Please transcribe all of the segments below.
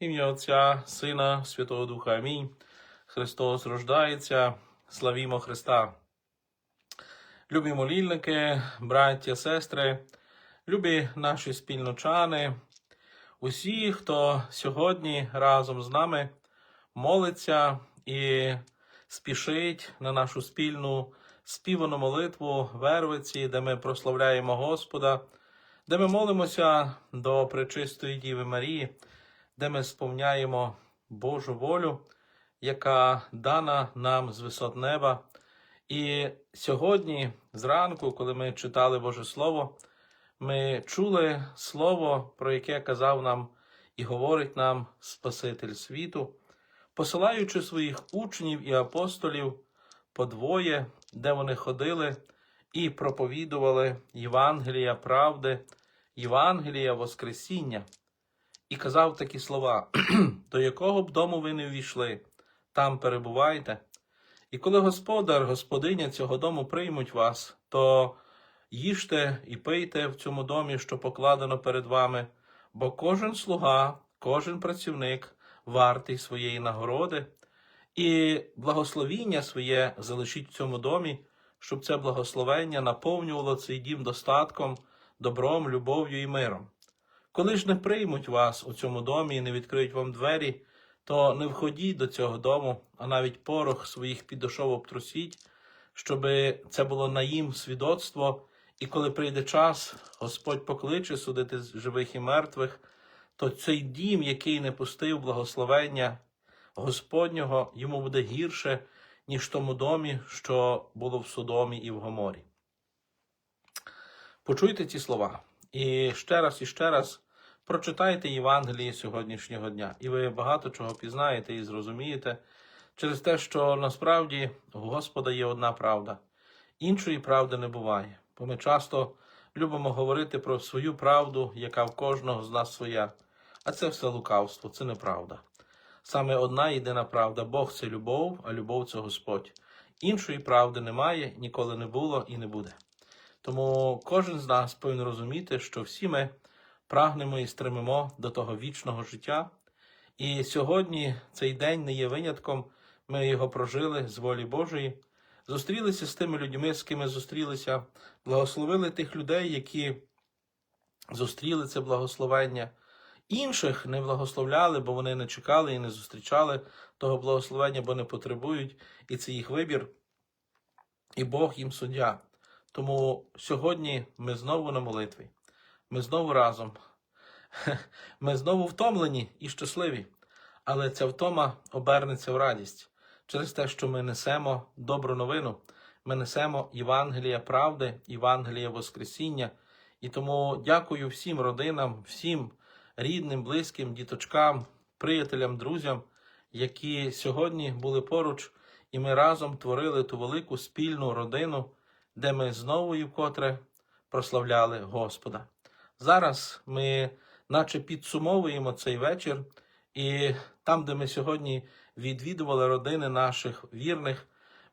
Ім'я Отця, Сина, Святого Духа. Амінь. Христос рождається. Славімо Христа. Любі молільники, браття, сестри, любі наші спільночани, усі, хто сьогодні разом з нами молиться і спішить на нашу спільну співану молитву Вервиці, де ми прославляємо Господа, де ми молимося до Пречистої Діви Марії, де ми сповняємо Божу волю, яка дана нам з висот неба. І сьогодні, зранку, коли ми читали Боже Слово, ми чули слово, про яке казав нам і говорить нам Спаситель світу, посилаючи своїх учнів і апостолів по двоє, де вони ходили і проповідували Євангелія правди, Євангелія Воскресіння, і казав такі слова: до якого б дому ви не ввійшли, там перебувайте. І коли господар, господиня цього дому приймуть вас, то їжте і пийте в цьому домі, що покладено перед вами, бо кожен слуга, кожен працівник вартий своєї нагороди, і благословіння своє залишіть в цьому домі, щоб це благословення наповнювало цей дім достатком, добром, любов'ю і миром. Коли ж не приймуть вас у цьому домі і не відкриють вам двері, то не входіть до цього дому, а навіть порох своїх підошов обтрусіть, щоб це було на їм свідоцтво, і коли прийде час, Господь покличе судити живих і мертвих, то цей дім, який не пустив благословення Господнього, йому буде гірше, ніж тому домі, що було в Содомі і в Гоморі. Почуйте ці слова. І ще раз і ще раз прочитайте Євангеліє сьогоднішнього дня, і ви багато чого пізнаєте і зрозумієте через те, що насправді у Господа є одна правда, іншої правди не буває. Бо ми часто любимо говорити про свою правду, яка в кожного з нас своя. А це все лукавство, це неправда. Саме одна єдина правда Бог це любов, а любов це Господь. Іншої правди немає, ніколи не було і не буде. Тому кожен з нас повинен розуміти, що всі ми прагнемо і стремимо до того вічного життя. І сьогодні цей день не є винятком. Ми його прожили з волі Божої, зустрілися з тими людьми, з ким ми зустрілися, благословили тих людей, які зустріли це благословення. Інших не благословляли, бо вони не чекали і не зустрічали того благословення, бо не потребують, і це їх вибір, і Бог їм суддя. Тому сьогодні ми знову на молитві, ми знову разом, ми знову втомлені і щасливі, але ця втома обернеться в радість через те, що ми несемо добру новину, ми несемо Євангелія правди, Євангелія Воскресіння. І тому дякую всім родинам, всім рідним, близьким, діточкам, приятелям, друзям, які сьогодні були поруч, і ми разом творили ту велику спільну родину, де ми знову і вкотре прославляли Господа. Зараз ми, наче підсумовуємо цей вечір, і там, де ми сьогодні відвідували родини наших вірних,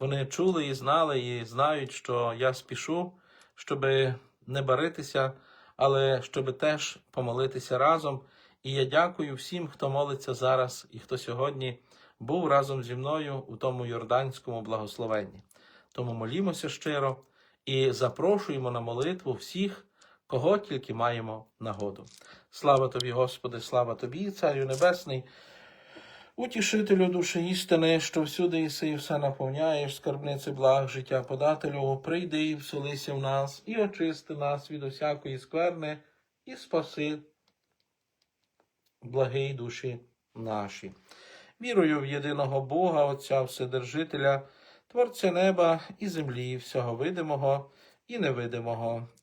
вони чули і знали, і знають, що я спішу, щоб не баритися, але щоб теж помолитися разом. І я дякую всім, хто молиться зараз і хто сьогодні був разом зі мною у тому йорданському благословенні. Тому молімося щиро і запрошуємо на молитву всіх, кого тільки маємо нагоду. Слава тобі, Господи, слава тобі, Царю Небесний, утішителю душі істини, що всюди іси і все наповняєш, скарбниці благ життя подателю, прийди і вселися в нас, і очисти нас від усякої скверни, і спаси благий душі наші. Вірую в єдиного Бога, Отця Вседержителя, Творця неба і землі, всього видимого і невидимого,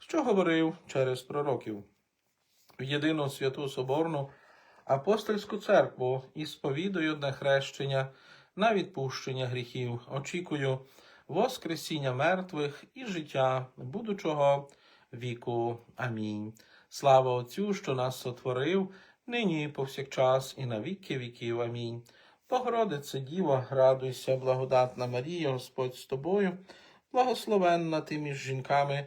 що говорив через пророків. В єдину святу Соборну апостольську церкву і сповідую одне хрещення на відпущення гріхів, очікую воскресіння мертвих і життя будучого віку. Амінь. Слава Отцю, що нас сотворив, нині і повсякчас, і на віки віків. Амінь. Богородице Діво, радуйся, благодатна Марія, Господь з тобою, благословенна ти між жінками,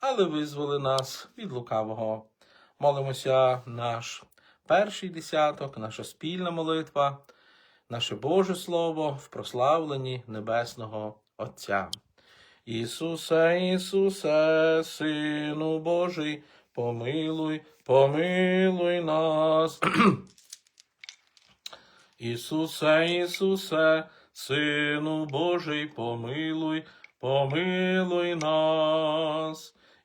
але визволи нас від лукавого. Молимося наш перший десяток, наша спільна молитва наше Боже Слово в прославленні Небесного Отця. Ісусе, Ісусе, Сину Божий, помилуй, помилуй нас. Ісусе, Ісусе, Сину Божий, помилуй, помилуй нас.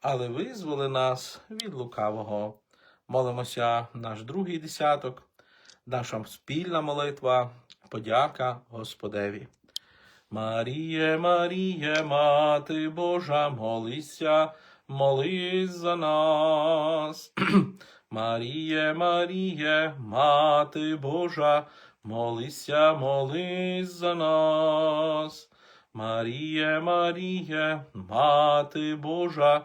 але визволи нас від лукавого. Молимося наш другий десяток, наша спільна молитва, подяка Господеві. Маріє, Маріє, Мати Божа, молися, молись за нас. Маріє, Маріє, Мати Божа, молися, молись за нас. Маріє, Маріє, Мати Божа,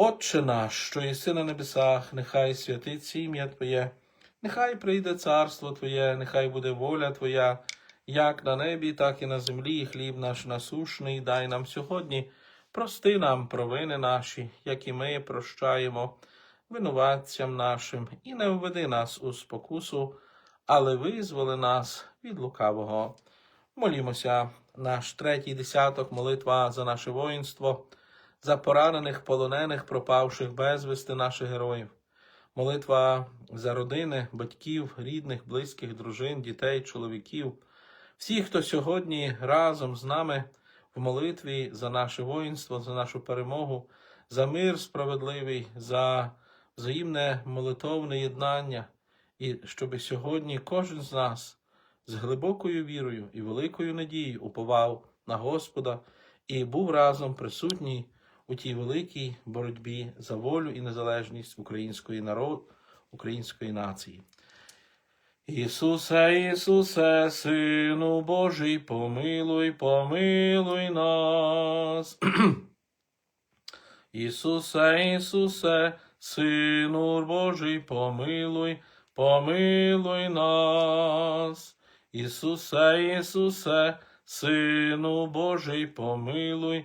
Отче наш, що єси на небесах, нехай святиться ім'я Твоє, нехай прийде царство Твоє, нехай буде воля Твоя, як на небі, так і на землі, хліб наш насушний, дай нам сьогодні, прости нам провини наші, як і ми прощаємо винуватцям нашим, і не введи нас у спокусу, але визволи нас від лукавого. Молімося, наш третій десяток, молитва за наше воїнство, за поранених, полонених, пропавших безвісти наших героїв. Молитва за родини, батьків, рідних, близьких, дружин, дітей, чоловіків, всіх, хто сьогодні разом з нами в молитві за наше воїнство, за нашу перемогу, за мир справедливий, за взаємне молитовне єднання, і щоб сьогодні кожен з нас з глибокою вірою і великою надією уповав на Господа і був разом присутній у тій великій боротьбі за волю і незалежність української народ, української нації. Ісусе, Ісусе, Сину Божий, помилуй, помилуй нас. Ісусе, Ісусе, Сину Божий, помилуй, помилуй нас. Ісусе, Ісусе, Сину Божий, помилуй,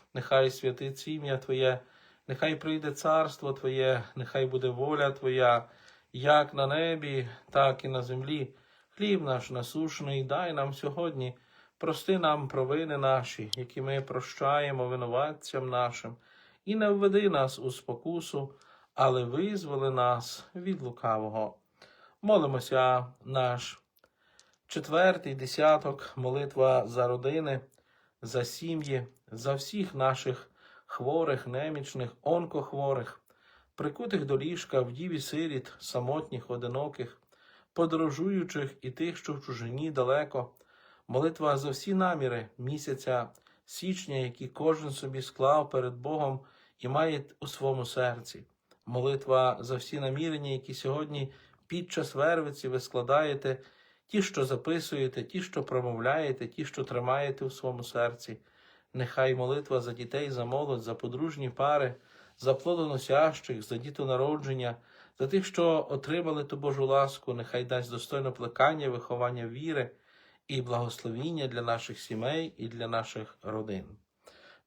нехай святиться ім'я Твоє, нехай прийде царство Твоє, нехай буде воля Твоя, як на небі, так і на землі. Хліб наш насушний, дай нам сьогодні, прости нам провини наші, які ми прощаємо винуватцям нашим, і не введи нас у спокусу, але визволи нас від лукавого. Молимося наш четвертий десяток, молитва за родини, за сім'ї, за всіх наших хворих, немічних, онкохворих, прикутих до ліжка, вдів і сиріт, самотніх, одиноких, подорожуючих і тих, що в чужині далеко, молитва за всі наміри місяця січня, які кожен собі склав перед Богом і має у своєму серці. Молитва за всі намірення, які сьогодні під час вервиці ви складаєте ті, що записуєте, ті, що промовляєте, ті, що тримаєте у своєму серці. Нехай молитва за дітей, за молодь, за подружні пари, за плодоносящих, за дітонародження, за тих, що отримали ту Божу ласку, нехай дасть достойне плекання, виховання віри і благословіння для наших сімей і для наших родин.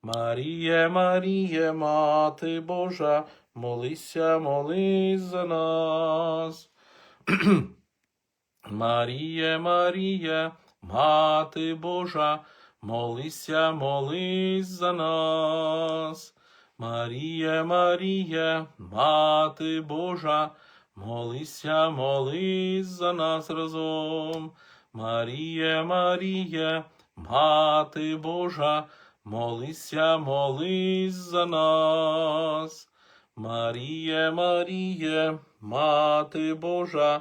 Маріє, Маріє, Мати Божа, молися, молись за нас. Маріє, Маріє, Мати Божа, молися, молись за нас. Маріє, Маріє, Мати Божа, молися, молись за нас разом. Маріє, Маріє, Мати Божа, молися, молись за нас. Маріє, Маріє, Мати Божа,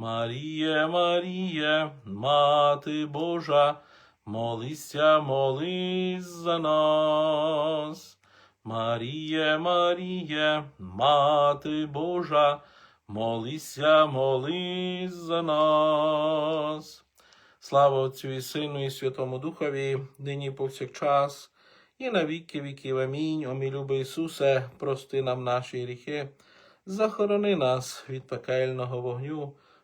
Маріє, Маріє, Мати Божа, молися, молись за нас. Маріє, Маріє, Мати Божа, молися, молись за нас. Слава Отцю і Сину, і Святому Духові, нині повсякчас, і на віки віків. Амінь. О мій любий Ісусе, прости нам наші гріхи, захорони нас від пекельного вогню,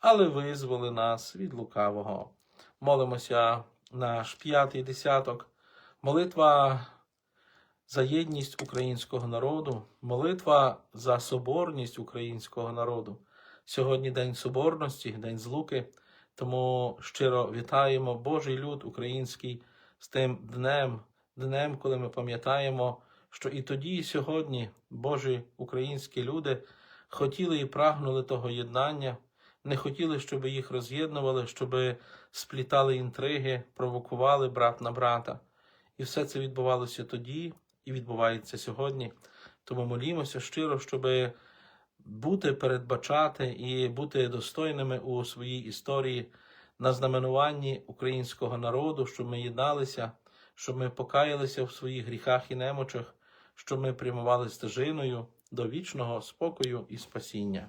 але визволи нас від лукавого. Молимося наш п'ятий десяток, молитва за єдність українського народу, молитва за соборність українського народу. Сьогодні День Соборності, День Злуки, тому щиро вітаємо Божий люд український з тим днем, днем, коли ми пам'ятаємо, що і тоді, і сьогодні Божі українські люди хотіли і прагнули того єднання, не хотіли, щоб їх роз'єднували, щоб сплітали інтриги, провокували брат на брата. І все це відбувалося тоді і відбувається сьогодні. Тому молімося щиро, щоб бути передбачати і бути достойними у своїй історії на знаменуванні українського народу, щоб ми єдналися, щоб ми покаялися в своїх гріхах і немочах, щоб ми прямували стежиною до вічного спокою і спасіння.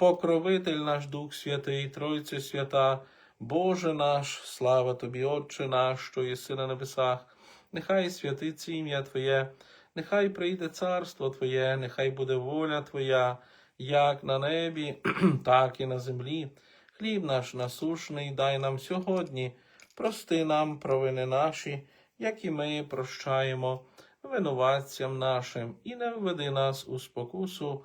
покровитель наш Дух Святий, Тройця Свята, Боже наш, слава тобі, Отче наш, що єси на небесах, нехай святиться ім'я Твоє, нехай прийде царство Твоє, нехай буде воля Твоя, як на небі, так і на землі. Хліб наш насушний дай нам сьогодні, прости нам провини наші, як і ми прощаємо винуватцям нашим, і не введи нас у спокусу,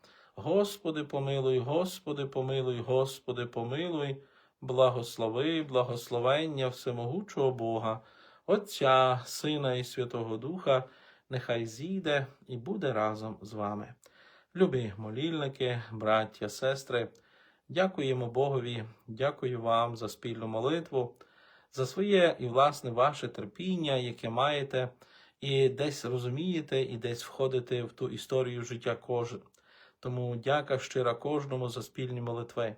Господи, помилуй, Господи, помилуй, Господи, помилуй, благослови, благословення всемогучого Бога, Отця, Сина і Святого Духа, нехай зійде і буде разом з вами. Любі молільники, браття, сестри, дякуємо Богові, дякую вам за спільну молитву, за своє і, власне, ваше терпіння, яке маєте, і десь розумієте, і десь входите в ту історію життя кожен. Тому дяка щира кожному за спільні молитви.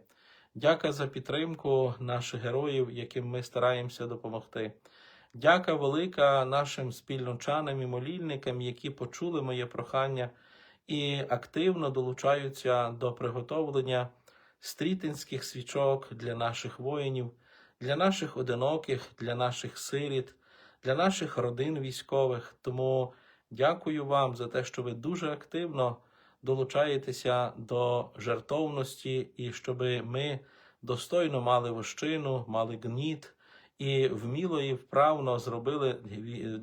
Дяка за підтримку наших героїв, яким ми стараємося допомогти. Дяка велика нашим спільночанам і молільникам, які почули моє прохання і активно долучаються до приготовлення стрітинських свічок для наших воїнів, для наших одиноких, для наших сиріт, для наших родин військових. Тому дякую вам за те, що ви дуже активно долучаєтеся до жертовності і щоб ми достойно мали вощину, мали гніт і вміло і вправно зробили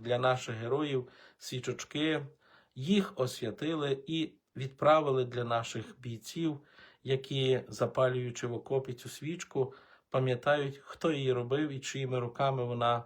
для наших героїв свічочки, їх освятили і відправили для наших бійців, які, запалюючи в окопі цю свічку, пам'ятають, хто її робив і чиїми руками вона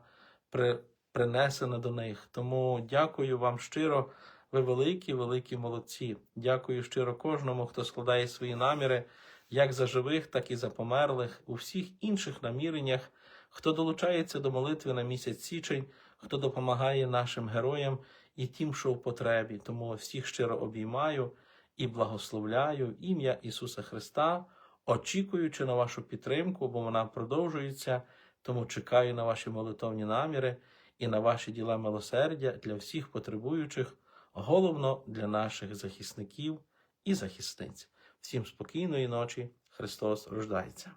при, принесена до них. Тому дякую вам щиро. Ви великі, великі молодці. Дякую щиро кожному, хто складає свої наміри, як за живих, так і за померлих, у всіх інших наміреннях, хто долучається до молитви на місяць січень, хто допомагає нашим героям і тим, що в потребі. Тому всіх щиро обіймаю і благословляю ім'я Ісуса Христа, очікуючи на вашу підтримку, бо вона продовжується. Тому чекаю на ваші молитовні наміри і на ваші діла милосердя для всіх потребуючих головно для наших захисників і захисниць. Всім спокійної ночі. Христос рождається.